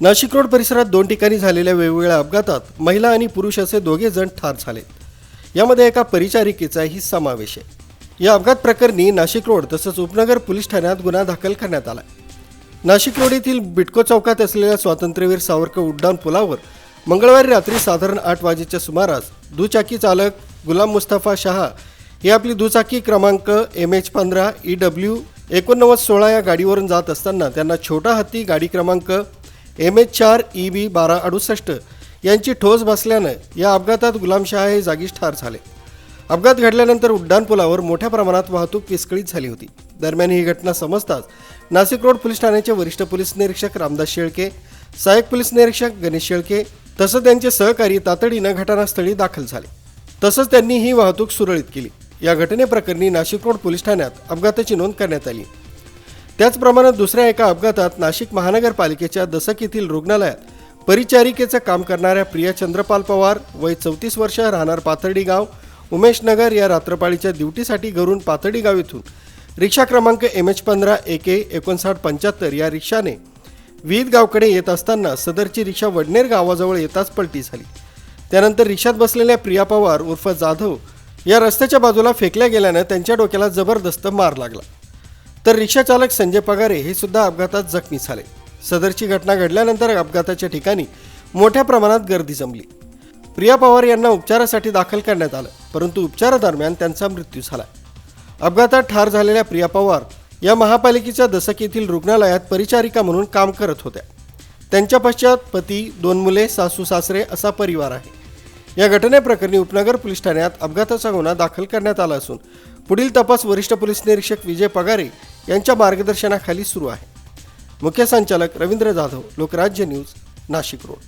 Nashik road परिसरात दोन ठिकाणी झालेल्या वेगवेगळ्या अपघातात महिला आणि पुरुष असे दोघे जण ठार झाले. यामध्ये एका परिचारिकेचाही समावेश आहे. या अपघात प्रकरणी नाशिक रोड तसंच उपनगर पोलीस ठाण्यात गुन्हा दाखल करण्यात आला नाशिक रोड येथील बिटको चौकात असलेल्या स्वातंत्र्यवीर सावरकर उड्डाण पुलावर मंगळवारी रात्री साधारण आठ वाजेच्या सुमारास दुचाकी चालक गुलाम मुस्तफा शहा ही आपली दुचाकी क्रमांक एम एच पंधरा ई डब्ल्यू एकोणनव्वद सोळा या गाडीवरून जात असताना त्यांना छोटा हत्ती गाडी क्रमांक एम एच चार ई बी बारा अडुसष्ट यांची ठोस बसल्यानं या अपघातात गुलामशहा हे जागीच ठार झाले. अपघात घडल्यानंतर उड्डाणपुलावर मोठ्या प्रमाणात वाहतूक विस्कळीत झाली होती. दरम्यान ही घटना समजताच नाशिक रोड पोलीस ठाण्याचे वरिष्ठ पोलीस निरीक्षक रामदास शेळके सहाय्यक पोलीस निरीक्षक गणेश शेळके तसंच त्यांचे सहकारी तातडीनं घटनास्थळी दाखल झाले. तसंच त्यांनी ही वाहतूक सुरळीत केली. या घटनेप्रकरणी नाशिक रोड पोलीस ठाण्यात अपघाताची नोंद करण्यात आली. त्याचप्रमाणे दुसऱ्या एका अपघातात नाशिक महानगरपालिकेच्या दसक येथील रुग्णालयात परिचारिकेचं काम करणाऱ्या प्रिया चंद्रपाल पवार वय चौतीस वर्ष राहणार पाथर्डी गाव उमेश नगर या रात्रपाळीच्या ड्युटीसाठी घरून पाथर्डी गाव येथून. रिक्षा क्रमांक एम एच पंधरा एके एकोणसाठ पंच्याहत्तर या रिक्षाने विहित गावकडे येत असताना सदरची रिक्षा वडनेर गावाजवळ येताच पलटी झाली. त्यानंतर रिक्षात बसलेल्या प्रिया पवार उर्फ जाधव या रस्त्याच्या बाजूला फेकल्या गेल्यानं त्यांच्या डोक्याला जबरदस्त मार लागला. तर रिक्षाचालक संजय पगारे हे सुद्धा अपघातात जखमी झाले. सदरची घटना घडल्यानंतर अपघाताच्या ठिकाणी मोठ्या प्रमाणात गर्दी जमली. प्रिया पवार यांना उपचारासाठी दाखल करण्यात आलं परंतु उपचारादरम्यान त्यांचा मृत्यू झाला. अपघातात ठार झालेल्या प्रिया पवार या महापालिकेच्या दसक येथील रुग्णालयात परिचारिका म्हणून काम करत होत्या. त्यांच्या पश्चात पती दोन मुले सासू सासरे असा परिवार आहे. या घटनेप्रकरणी उपनगर पोलीस ठाण्यात अपघाताचा गुन्हा दाखल करण्यात आला असून पुढील तपास वरिष्ठ पोलीस निरीक्षक विजय पगारे यांच्या मार्गदर्शनाखाली सुरू आहे. मुख्य संचालक रवींद्र जाधव लोकराज्य न्यूज नाशिक रोड.